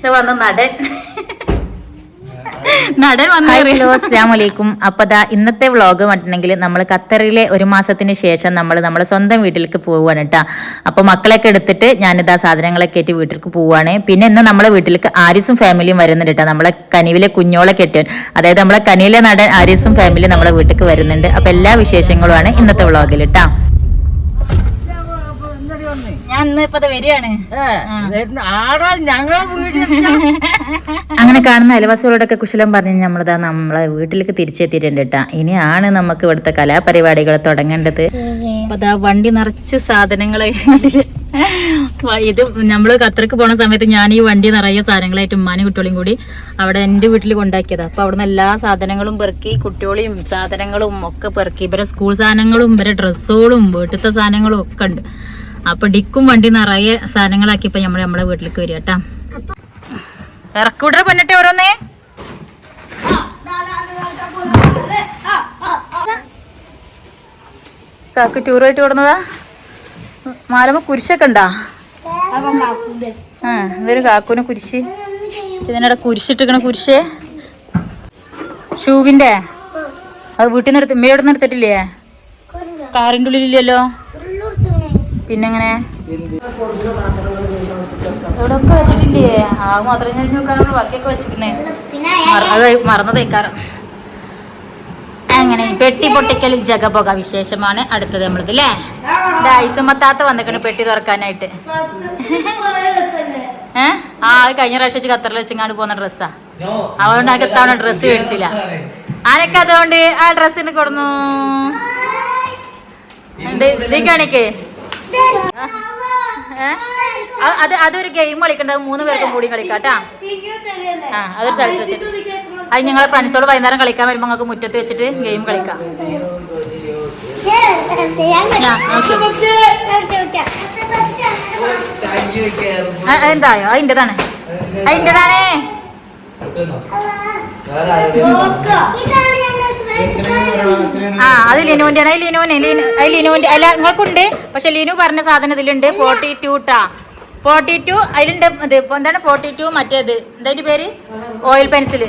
ഇത് വന്ന നടൻ. നടൻ ഹലോ അസ്സാം വലൈക്കും അപ്പോൾ ദാ ഇന്നത്തെ വ്ളോഗ് വന്നിട്ടുണ്ടെങ്കിൽ നമ്മൾ ഖത്തറിലെ ഒരു മാസത്തിന് ശേഷം നമ്മൾ നമ്മുടെ സ്വന്തം വീട്ടിലേക്ക് പോവുകയാണ് കേട്ടോ അപ്പോൾ മക്കളെയൊക്കെ എടുത്തിട്ട് ഞാനിതാ സാധനങ്ങളൊക്കെ ആയിട്ട് വീട്ടിലേക്ക് പോവുകയാണ്. പിന്നെ ഇന്ന് നമ്മളെ വീട്ടിലേക്ക് ആരിസും ഫാമിലിയും വരുന്നുണ്ട് കേട്ടോ നമ്മളെ കനിവിലെ കുഞ്ഞോളെ കെട്ടിയൻ അതായത് നമ്മളെ കനിയിലെ നടൻ ആരിസും ഫാമിലി നമ്മളെ വീട്ടിലേക്ക് വരുന്നുണ്ട്. അപ്പോൾ എല്ലാ വിശേഷങ്ങളുമാണ് ഇന്നത്തെ വ്ളോഗിൽ കേട്ടോ വരികയാണ്. ആടാ ഞങ്ങളെ വീട്ടിൽ അങ്ങനെ കാണുന്ന അയൽവാസികളോടൊക്കെ കുശലം പറഞ്ഞ് നമ്മളിതാ നമ്മളെ വീട്ടിലേക്ക് തിരിച്ചെത്തിയിട്ടുണ്ട് കേട്ടാ ഇനിയാണ് നമുക്ക് ഇവിടുത്തെ കലാപരിപാടികൾ തുടങ്ങേണ്ടത്. അതാ ദാ വണ്ടി നിറച്ച് സാധനങ്ങളെ ഇത് നമ്മൾ ഖത്തർക്ക് പോണ സമയത്ത് ഞാൻ ഈ വണ്ടി നിറയെ സാധനങ്ങളായിട്ട് ഉമ്മാനും കുട്ടികളും കൂടി അവിടെ എന്റെ വീട്ടിൽ കൊണ്ടാക്കിയതാ. അപ്പൊ അവിടുന്ന് എല്ലാ സാധനങ്ങളും പെറുക്കി കുട്ടികളെയും സാധനങ്ങളും ഒക്കെ പെറുക്കി. ഇവരെ സ്കൂൾ സാധനങ്ങളും ഇവരെ ഡ്രസ്സുകളും വീട്ടിലത്തെ സാധനങ്ങളും ഒക്കെ ഉണ്ട് അപ്പൊ ഡിക്കും വണ്ടി നിറയെ സാധനങ്ങളാക്കിയപ്പോ നമ്മൾ നമ്മളെ വീട്ടിലേക്ക് വരിക കേട്ടാ. ഇറക്കൂട്ര പൊന്നിട്ടെ ഓരോന്നേ. കാക്ക് ടൂറായിട്ട് കൊടുന്നതാ മാലമ്മ കുരിശൊക്കെ ഉണ്ടാ? ആ കാക്കുന് കുരിശ്. ഇതിനിടെ കുരിശിട്ടിക്കണ കുരിശേ. ഷൂവിന്റെ? അത് വീട്ടിൽ നിന്ന് എടുത്ത് മേടുന്ന് എടുത്തിട്ടില്ലേ? കാറിന്റെ ഉള്ളിലില്ലല്ലോ? പിന്നെങ്ങനെ? ഇവിടെ ഒക്കെ വെച്ചിട്ടില്ലേ? ആ മാത്രം ഞാൻ നോക്കാനുള്ള ബാക്കിയൊക്കെ വെച്ചിരിക്കുന്നേ. മറന്നത് തേക്കാറ് അങ്ങനെ പെട്ടി പൊട്ടിക്കൽ ജഗപൊക വിശേഷമാണ് അടുത്തത് നമ്മളത് അല്ലേ ഡൈസമ്മത്താത്ത വന്നിക്കണ് പെട്ടി തുറക്കാനായിട്ട്. ഏ? ആ കഴിഞ്ഞ പ്രാവശ്യം വെച്ച് ഖത്തറിൽ വെച്ചിങ്ങാണ്ട് പോകുന്ന ഡ്രസ്സാ. അതുകൊണ്ട് എനിക്ക് എത്തവണ ഡ്രസ്സ് മേടിച്ചില്ല. ആനക്ക് അതുകൊണ്ട് ആ ഡ്രസ്സിന് കൊടുന്നു. എന്ത്? ഇതേ കാണിക്കേ അത് അതൊരു ഗെയിം കളിക്കേണ്ടത് മൂന്ന് പേർക്കും കൂടി കളിക്കാട്ടാ ആ അതൊരു സ്ഥലത്ത് വെച്ചിട്ട്. അത് ഞങ്ങളെ ഫ്രണ്ട്സോട് വൈകുന്നേരം കളിക്കാൻ വരുമ്പോൾ നിങ്ങൾക്ക് മുറ്റത്ത് വെച്ചിട്ട് ഗെയിം കളിക്കാം. എന്തായോ? അതിന്റെതാണ് അതിന്റെതാണേ ആ അത് ലിനുവിന്റെ ആണ്. ലിനുവിന് അത് ലിനുവിന്റെ അല്ല നിങ്ങൾക്കുണ്ട്. പക്ഷെ ലിനു പറഞ്ഞ സാധനം ഇതിലുണ്ട്. ഫോർട്ടി ടു ട്ടാ. ഫോർട്ടി ടു അതിലുണ്ട് ഇത്. ഇപ്പൊ എന്താണ് ഫോർട്ടി ടു മറ്റേത്? എന്തായിട്ട് പേര്? ഓയിൽ പെൻസിൽ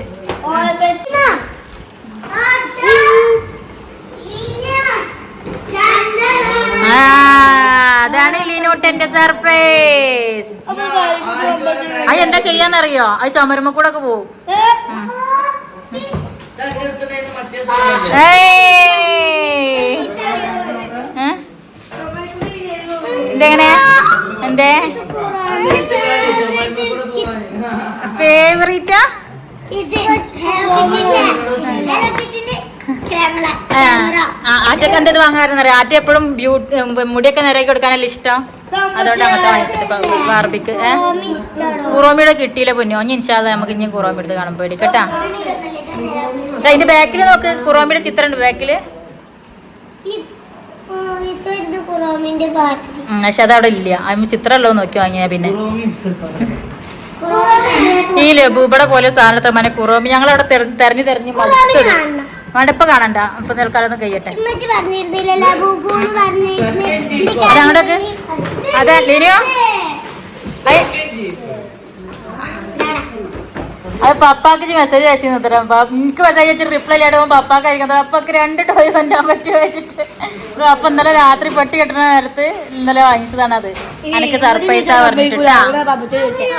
അതാണ് ലിനുട്ടന്റെ സർപ്രൈസ് അത് എന്താ ചെയ്യാന്നറിയോ? അത് ചുമരുമ്പോ കൂടെ ഒക്കെ പോവും ഇതെങ്ങനെ? എന്തേ? ഫേവറേറ്റാ ആറ്റൊക്കെ എന്തത് വാങ്ങാറുന്നറിയാം ആറ്റ എപ്പോഴും ബ്യൂട്ടി മുടിയൊക്കെ നിറയെ കൊടുക്കാനല്ല ഇഷ്ടം? അതുകൊണ്ട് അങ്ങോട്ട് വാങ്ങിച്ചിട്ട് ബാർബിക്ക് കുറോമിയുടെ കിട്ടിയില്ല പൊന്നു? ഇനി ഇൻഷാല്ല നമുക്ക് ഇനി കുറോമി എടുത്ത് കാണുമ്പോൾ കേട്ടാ? അതിന്റെ ബാക്കിൽ നോക്ക് കുറോമിയുടെ ചിത്രം ഉണ്ട് ബാക്കിൽ. പാട്ട് പക്ഷെ അതവിടെ ഇല്ല. ചിത്രം ഉള്ളത് നോക്കി വാങ്ങിയാ പിന്നെ. ഈ ലബൂബടെ പോലെ സാധനത്തെ മനെ കുറോമി ഞങ്ങൾ അവിടെ തെരഞ്ഞു തെരഞ്ഞു വേണ്ടപ്പോ കാണണ്ട. ഇപ്പൊ നിൽക്കാതെ ഒന്ന് കഴിയട്ടെ ഞങ്ങളുടെ അത് ലിനിയോ അത് പപ്പാക്ക് മെസ്സേജ് അയച്ചു തരാം എനിക്ക് മെസ്സേജ് അയച്ചിട്ട് റിപ്ലൈ ഇല്ലാതെ പപ്പാക്ക് അയക്കുന്നത് അപ്പൊക്ക് രണ്ട് ടോയ് വണ്ടാൻ പറ്റുമോ വെച്ചിട്ട് അപ്പൊ ഇന്നലെ രാത്രി പെട്ടി കെട്ടുന്ന നേരത്ത് ഇന്നലെ വാങ്ങിച്ചതാണ് അത്. എനിക്ക് സർപ്രൈസാ പറഞ്ഞിട്ടില്ല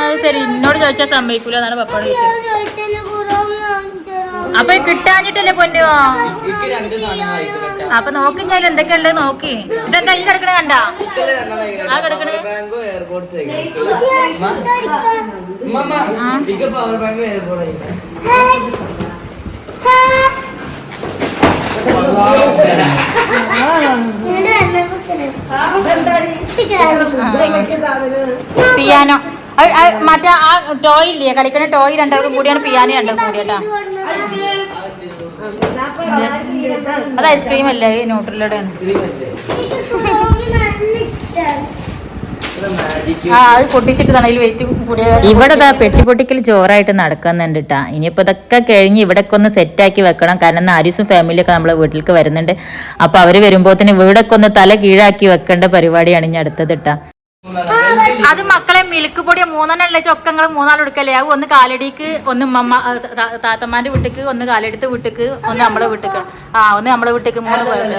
അത് ശരി എന്നോട് ചോദിച്ചാൽ സമ്മതിക്കൂല എന്നാണ് പപ്പാട് ചോദിച്ചത്. അപ്പൊ കിട്ടാഞ്ഞിട്ടല്ലേ സാധനങ്ങളായിട്ട് അപ്പൊ നോക്കി ഞാൻ എന്തൊക്കെ ഉള്ളത് നോക്കി. ഇതെന്താ ഈ കിടക്കണ കണ്ട? ആ കിടക്കണേ. ബാങ്കോ എയർപോർട്ട്സ് പവർ ബാങ്കോ എയർപോർട്ട് പിയാനോ. മറ്റേ ആ ടോയ് ഇല്ലേ? കളിക്കണ ടോയ് രണ്ടാൾക്കും കൂടിയാണ് പിയാനോ രണ്ടാൾക്കും കൂടി കേട്ടാ. അത് ഐസ്ക്രീം അല്ലേ? ന്യൂട്രലോടെ ആ അത് പൊട്ടിച്ചിട്ട് തണയിൽ വെയിറ്റ് കൂടിയ ഇവിടെ ദാ പെട്ടി പൊട്ടിക്കൽ ചോറായിട്ട് നടക്കുന്നുണ്ട് കേട്ടാ ഇനിയിപ്പോൾ ഇതൊക്കെ കഴിഞ്ഞ് ഇവിടൊക്കെ ഒന്ന് സെറ്റാക്കി വെക്കണം. കാരണം ആരിസും ഫാമിലിയൊക്കെ നമ്മളെ വീട്ടിലേക്ക് വരുന്നുണ്ട്. അപ്പോൾ അവർ തന്നെ വീടൊക്കെ ഒന്ന് തല കീഴാക്കി വെക്കേണ്ട പരിപാടിയാണ് ഇനി അടുത്തത് കേട്ടാ. അത് മക്കളെ മിൽക്ക് പൊടി മൂന്നെണ്ണം ഉള്ള ചൊക്കങ്ങൾ എടുക്കല്ലേ? അത് ഒന്ന് കാലടിക്ക് ഒന്ന് മമ്മ താത്തമാന്റെ വീട്ടിക്ക് ഒന്ന് കാലെടുത്ത് വീട്ടിക്ക് ഒന്ന് നമ്മളെ വീട്ടിക്ക്. ആ ഒന്ന് നമ്മളെ വീട്ടിക്ക് മൂന്ന് പേര്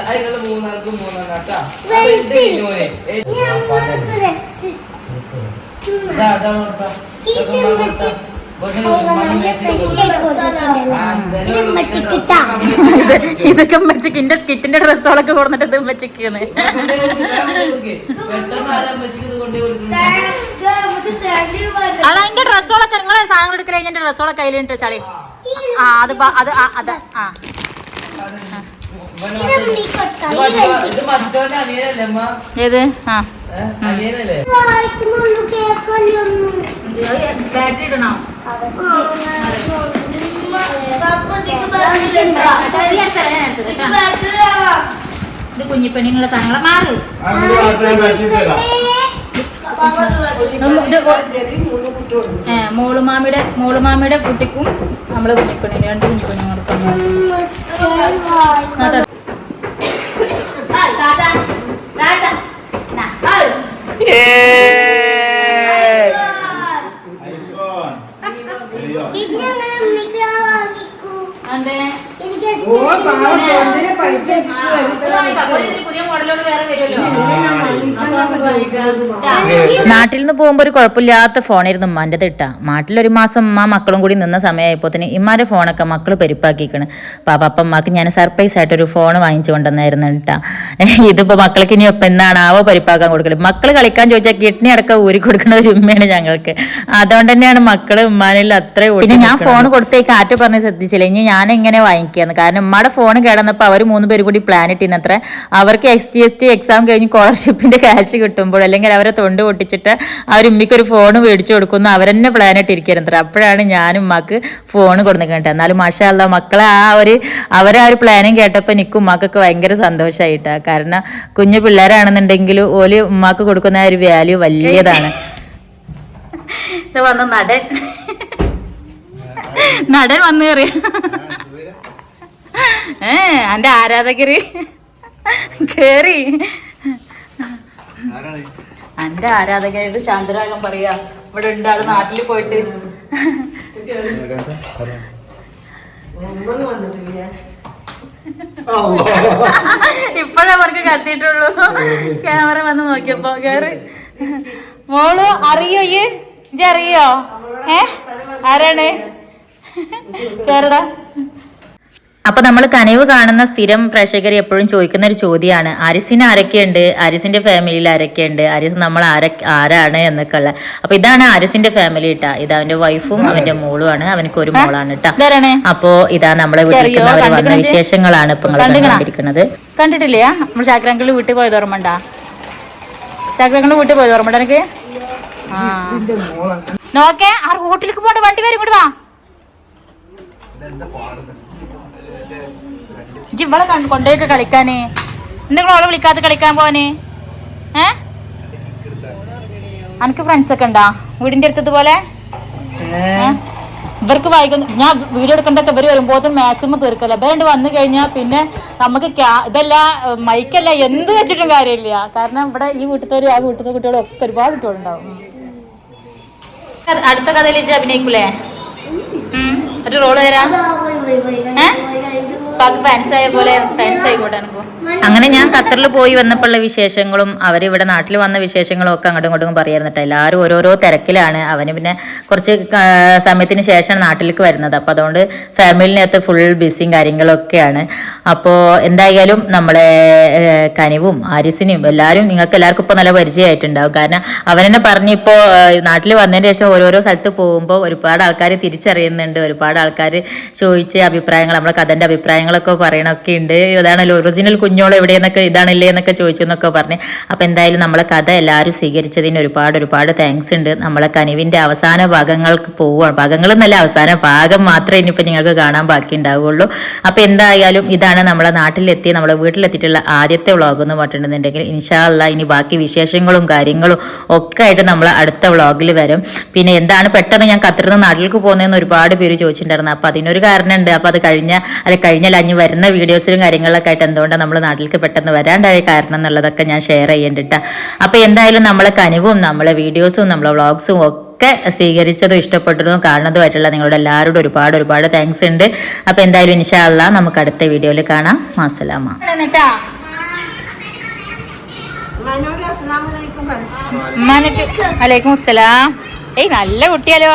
ഇതൊക്കെ ഉമ്മച്ചിക്ക് എന്റെ സ്കിറ്റിന്റെ ഡ്രസ്സുകളൊക്കെ കൊടുത്തിട്ട് ഉമ്മച്ചിക്കാണ്? അത് അതിന്റെ ഡ്രസ്സുകളൊക്കെ നിങ്ങളെ സാധനങ്ങൾ എടുക്കലേ എന്റെ ഡ്രസ്സുകളൊക്കെ കയ്യിലിട്ട് ചളി. ആ അത് അത് ആ, അത് ആ. ഏത്? ആ. ബാറ്ററി ഇടണോ. ഇത് കുഞ്ഞിപ്പെണ്ണിങ്ങളുടെ സാധനങ്ങളെ. മാറ്. മോളുമാമിയുടെ മോളുമാമിയുടെ കുട്ടിക്കും നമ്മൾ കുഞ്ഞിപ്പെണ്ണിന് രണ്ട് കുഞ്ഞിപ്പെണ്ണുങ്ങൾക്കും നാട്ടിൽ നിന്ന് പോകുമ്പോൾ ഒരു കുഴപ്പമില്ലാത്ത ഫോണായിരുന്നു ഉമ്മാന്റെ ഇട്ട. നാട്ടിലൊരു മാസം ഉമ്മ മക്കളും കൂടി നിന്ന സമയമായപ്പോൾ തന്നെ ഇമ്മാന്റെ ഫോണൊക്കെ മക്കൾ പെരുപ്പാക്കിക്കണ്. പാപ്പ അപ്പം ഉമ്മാക്ക് ഞാൻ സർപ്രൈസ് ആയിട്ട് ഒരു ഫോൺ വാങ്ങിച്ചു കൊണ്ടുവന്നായിരുന്നു കേട്ടാ. ഇതിപ്പോൾ മക്കൾക്ക് ഇനി ഒപ്പം എന്നാണ് ആവോ പരിപ്പാക്കാൻ കൊടുക്കൽ. മക്കൾ കളിക്കാൻ ചോദിച്ചാൽ കിഡ്നി അടക്കം ഊരി കൊടുക്കുന്ന ഒരു ഉമ്മയാണ് ഞങ്ങൾക്ക്. അതുകൊണ്ട് തന്നെയാണ് മക്കൾ ഉമ്മാനിൽ അത്ര പിന്നെ ഞാൻ ഫോൺ കൊടുത്തേക്ക് കാറ്റ് പറഞ്ഞ് ശ്രദ്ധിച്ചില്ല? ഇനി ഞാൻ എങ്ങനെ വാങ്ങിക്കുകയെന്ന് കാരണം ഉമ്മയുടെ ഫോൺ കേടന്നപ്പോൾ അവർ മൂന്ന് പേര് കൂടി പ്ലാൻ ഇട്ടിന്നത്ര അവർക്ക് S T S T exam കഴിഞ്ഞ് സ്കോളർഷിപ്പിന്റെ ക്യാഷ് കിട്ടുമ്പോൾ അല്ലെങ്കിൽ അവരെ തൊണ്ട് പൊട്ടിച്ചിട്ട് അവർ ഉമ്മിക്കൊരു ഫോൺ മേടിച്ചു കൊടുക്കുന്നു അവരെന്നെ പ്ലാൻ ഇരിക്കരുത് അപ്പോഴാണ് ഞാനും ഉമ്മാക്ക് ഫോൺ കൊടുക്കുന്നത് എന്നാലും മാഷാല്ല മക്കളെ ആ ഒരു അവരെ ആ ഒരു പ്ലാനും കേട്ടപ്പോൾ എനിക്ക് ഉമ്മാക്കൊക്കെ ഭയങ്കര സന്തോഷമായിട്ടാ കാരണം കുഞ്ഞു പിള്ളേരാണെന്നുണ്ടെങ്കിൽ ഓൽ ഉമ്മാക്ക് കൊടുക്കുന്ന ഒരു വാല്യൂ വലിയതാണ്. നടൻ. നടൻ വന്നു കയറിയ ഏ എന്റെ ആരാധകര്. കേറി. എന്റെ ആരാധകരായിട്ട് ശാന്തരാഗം പറയാ ഇവിടെ ഉണ്ട് ആൾ നാട്ടിൽ പോയിട്ട്. ഇപ്പഴേ അവർക്ക് കത്തിയിട്ടുള്ളൂ. ക്യാമറ വന്ന് നോക്കിയപ്പോ കേറി. മോൾ അറിയോ ഈ? ഇജ്ജ് അറിയോ? ഏ? ആരാണ്? കേറടാ. അപ്പൊ നമ്മൾ കനവ് കാണുന്ന സ്ഥിരം പ്രേക്ഷകർ എപ്പോഴും ചോദിക്കുന്ന ഒരു ചോദ്യമാണ് അരിസിന് ആരൊക്കെയുണ്ട്? അരിസിന്റെ ഫാമിലിയിൽ ആരൊക്കെയുണ്ട്? അരിസ് നമ്മൾ ആര ആരാണ് എന്നൊക്കെ ഉള്ള അപ്പൊ ഇതാണ് അരിസിന്റെ ഫാമിലി ഇട്ടാ ഇത് അവന്റെ വൈഫും അവന്റെ മോളുമാണ്. അവനക്ക് ഒരു മോളാണ് ഇട്ടാ ഇതാരാണ്? അപ്പോ ഇതാ നമ്മളെ വീട്ടിൽ വന്ന വിശേഷങ്ങളാണ് ഇപ്പൊ കണ്ടിരിക്കുന്നത്? കണ്ടിട്ടില്ലേ. നമ്മൾ ശാക്രങ്കൾ വീട്ടിൽ പോയത് ഓർമ്മണ്ടാ ശാക്രങ്കൾ വീട്ടിൽ പോയത് ഓർമ്മണ്ട എനിക്ക് ആ. നോക്കേ ആ റോട്ടിലേക്ക് പോണ്ട. വണ്ടി വരും ഇങ്ങോട്ട് വാ. ഇജ്ജ് ഇവളെ കണ്ട് കൊണ്ടേക്ക് കളിക്കാന്? എന്തെങ്കിലും അവളെ വിളിക്കാതെ കളിക്കാൻ പോവാന്? ഏ? അനക്ക് ഫ്രണ്ട്സ് ഒക്കെ ഉണ്ടാ വീടിന്റെ അടുത്തത് പോലെ ഏ? ഇവർക്ക് വൈകുന്ന ഞാൻ വീഡിയോ എടുക്കണ്ടൊക്കെ ഇവർ വരുമ്പോൾ മാക്സിമം തീർക്കല്ല. ഇവരുണ്ട് വന്നു കഴിഞ്ഞാൽ പിന്നെ നമുക്ക് ക്യാ- ഇതല്ല ഏഹ്, മൈക്കല്ല എന്ത് വെച്ചിട്ടും കാര്യമില്ല. കാരണം ഇവിടെ ഈ വീട്ടിലത്തെ ആ വീട്ടിലത്തെ കുട്ടികളും ഒക്കെ ഒരുപാട് കുട്ടികളുണ്ടാവും. അടുത്ത കഥയിൽ അഭിനയിക്കൂലേ? ഒരു റോൾ തരാം. ഏ? പാക്ക് ഫാൻസ് പോലെ ഫാൻസ് ആയിക്കോട്ടെ എനിക്ക്. അങ്ങനെ ഞാൻ ഖത്തറിൽ പോയി വന്നപ്പോഴുള്ള വിശേഷങ്ങളും അവരിവിടെ നാട്ടിൽ വന്ന വിശേഷങ്ങളും ഒക്കെ അങ്ങോട്ടും ഇങ്ങോട്ടും പറയാറുണ്ട് എല്ലാവരും ഓരോരോ തിരക്കിലാണ്. അവന് പിന്നെ കുറച്ച് സമയത്തിന് ശേഷമാണ് നാട്ടിലേക്ക് വരുന്നത്. അപ്പോൾ അതുകൊണ്ട് ഫാമിലിനകത്ത് ഫുൾ ബിസിയും കാര്യങ്ങളൊക്കെയാണ്. അപ്പോൾ എന്തായാലും നമ്മളെ കനിവും ആരിസിനും എല്ലാവരും നിങ്ങൾക്ക് എല്ലാവർക്കും ഇപ്പോൾ നല്ല പരിചയമായിട്ടുണ്ടാവും. കാരണം അവനെന്നെ പറഞ്ഞിപ്പോൾ നാട്ടിൽ വന്നതിന് ശേഷം ഓരോരോ സ്ഥലത്ത് പോകുമ്പോൾ ഒരുപാട് ആൾക്കാർ തിരിച്ചറിയുന്നുണ്ട്. ഒരുപാട് ആൾക്കാർ ചോദിച്ച് അഭിപ്രായങ്ങൾ നമ്മളെ കഥന്റെ അഭിപ്രായങ്ങളൊക്കെ പറയണമൊക്കെ ഉണ്ട്. ഇതാണല്ലോ ഒറിജിനൽ കുഞ്ഞോളം എവിടെയെന്നൊക്കെ ഇതാണല്ലേ എന്നൊക്കെ ചോദിച്ചു എന്നൊക്കെ പറഞ്ഞ്. അപ്പോൾ എന്തായാലും നമ്മളെ കഥ എല്ലാവരും സ്വീകരിച്ചതിന് ഒരുപാട് ഒരുപാട് താങ്ക്സ് ഉണ്ട്. നമ്മളെ കനിവിന്റെ അവസാന ഭാഗങ്ങൾക്ക് പോവുകയാണ് ഭാഗങ്ങൾ എന്നല്ല അവസാന ഭാഗം മാത്രമേ ഇനിയിപ്പോൾ നിങ്ങൾക്ക് കാണാൻ ബാക്കി ഉണ്ടാവുകയുള്ളൂ അപ്പോൾ എന്തായാലും ഇതാണ് നമ്മളെ നാട്ടിലെത്തി നമ്മളെ വീട്ടിലെത്തിയിട്ടുള്ള ആദ്യത്തെ വ്ളോഗ് എന്ന് പറഞ്ഞിട്ടുണ്ടെങ്കിൽ ഇൻഷാല്ല ഇനി ബാക്കി വിശേഷങ്ങളും കാര്യങ്ങളും ഒക്കെ ആയിട്ട് നമ്മൾ അടുത്ത വ്ളോഗിൽ വരും. പിന്നെ എന്താണ് പെട്ടെന്ന് ഞാൻ കത്തിരുന്ന നാട്ടിലേക്ക് പോകുന്നതെന്ന് ഒരുപാട് പേര് ചോദിച്ചിട്ടുണ്ടായിരുന്നു. അപ്പോൾ അതിനൊരു കാരണമുണ്ട്. അപ്പോൾ അത് കഴിഞ്ഞ അല്ല കഴിഞ്ഞല്ല അഞ്ഞ് വരുന്ന വീഡിയോസിലും കാര്യങ്ങളിലൊക്കെ ആയിട്ട് എന്തുകൊണ്ടാണ് നമ്മൾ നാട്ടിലേക്ക് പെട്ടെന്ന് വരാണ്ടായ കാരണം എന്നുള്ളതൊക്കെ ഞാൻ ഷെയർ ചെയ്യേണ്ടിട്ട. അപ്പോൾ എന്തായാലും നമ്മളെ കനിവും നമ്മളെ വീഡിയോസും നമ്മളെ വ്ളോഗ്സും ഒക്കെ സ്വീകരിച്ചതും ഇഷ്ടപ്പെട്ടതും കാണുന്നതുമായിട്ടുള്ള നിങ്ങളുടെ എല്ലാവരോടും ഒരുപാട് ഒരുപാട് താങ്ക്സ് ഉണ്ട്. അപ്പോൾ എന്തായാലും ഇൻഷാല്ല നമുക്ക് അടുത്ത വീഡിയോയിൽ കാണാം. മാസലാമ. അലൈക്കും അസ്സലാം. ഏയ് നല്ല കുട്ടിയാലോ.